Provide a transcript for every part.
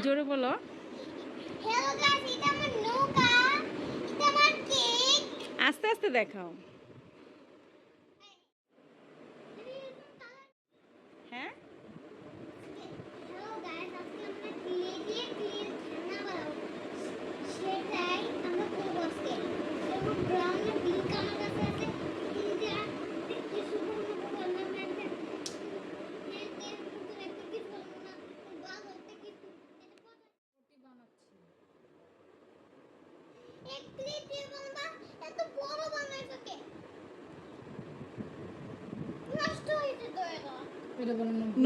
জোরে বলো। আস্তে আস্তে দেখাও। হ্যাঁ? সেটাই আমরা করব আজকে। ব্রাউন পিঙ্ক আমার কাছে আছে এই যে দেখতে সুন্দর সুন্দর করলাম একটা এতে পুরো একটা কি বলব না ভালো একটা কি এক ক্লে দিয়ে বানাবা এত বড় বানাই তোকে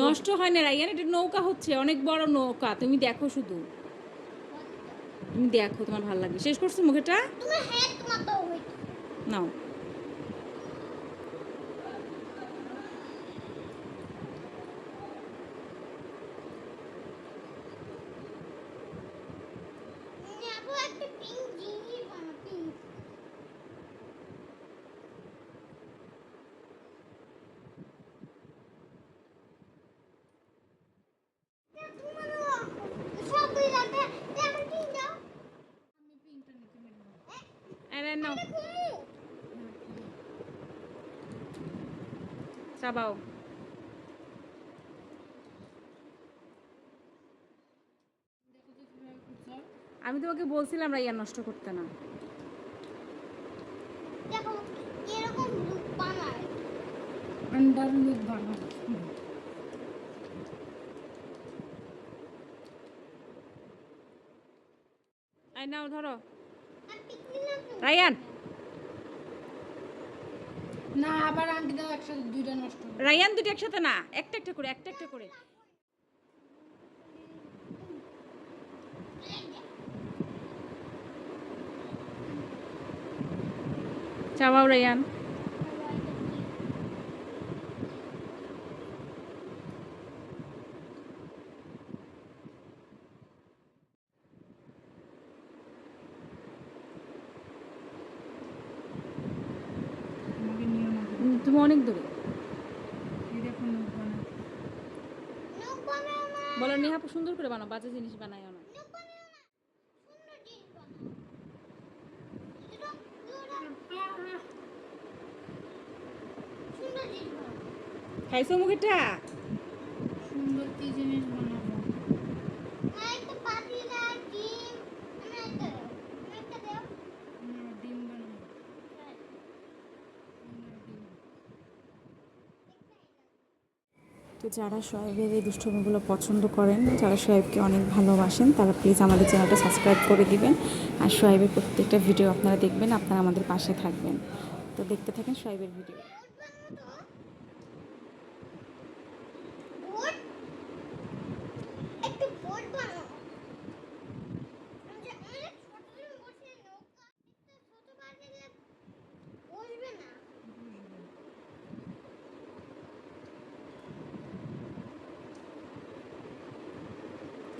নষ্ট হয় না। রাইয়ান এটা নৌকা হচ্ছে অনেক বড় নৌকা তুমি দেখো শুধু। তুমি দেখো তোমার ভালো লাগবে। শেষ করছ মুখেটা নাও। চাবাও আমি তোমাকে বলছিলাম রাইয়ান নষ্ট করতে না। দেখো এরকম লুক বানায়। আন্ডার লুক বানাবো আই নাও ধরো। পিকনিক না আবার দাও একসাথে দুইটা নষ্ট রায়ান দুটো একসাথে না একটা একটা করে একটা একটা করে। চাওয়াও রাইয়ান অনেক দূরে। বলো নেহা সুন্দর করে বানাও বাজে জিনিস বানায় না। খাইছো মুখেটা? সুন্দর কি জিনিস বানাবো আর একটা পাতিলা ডিম আমি একটা দাও আমি একটা দাও না ডিম বানাবো না, ডিম তো যারা সোহেবের এই দুষ্টমিগুলো পছন্দ করেন, যারা সোহেবকে অনেক ভালোবাসেন, তারা প্লিজ আমাদের চ্যানেলটা সাবস্ক্রাইব করে দিবেন। আর সোহেবের প্রত্যেকটা ভিডিও আপনারা দেখবেন, আপনারা আমাদের পাশে থাকবেন। তো দেখতে থাকেন সোহেবের ভিডিও বোট একটা বোট বানাও যে অনেক ছোট জন বসে নৌকা একটা ছোট বাটিতে বসবে না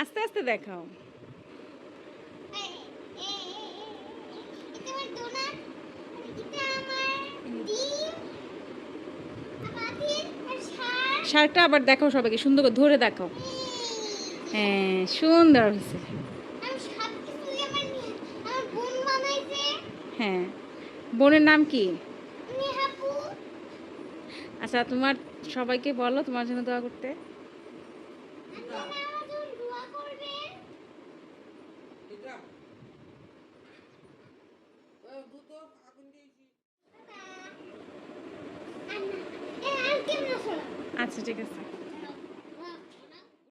আস্তে আস্তে দেখাও। শার্টটা আবার দেখাও সবাইকে সুন্দর করে ধরে দেখাও। হ্যাঁ সুন্দর হয়েছে। হ্যাঁ বোনের নাম কি? আচ্ছা তোমার সবাইকে বলো তোমার জন্য দোয়া করতে। আচ্ছা ঠিক আছে।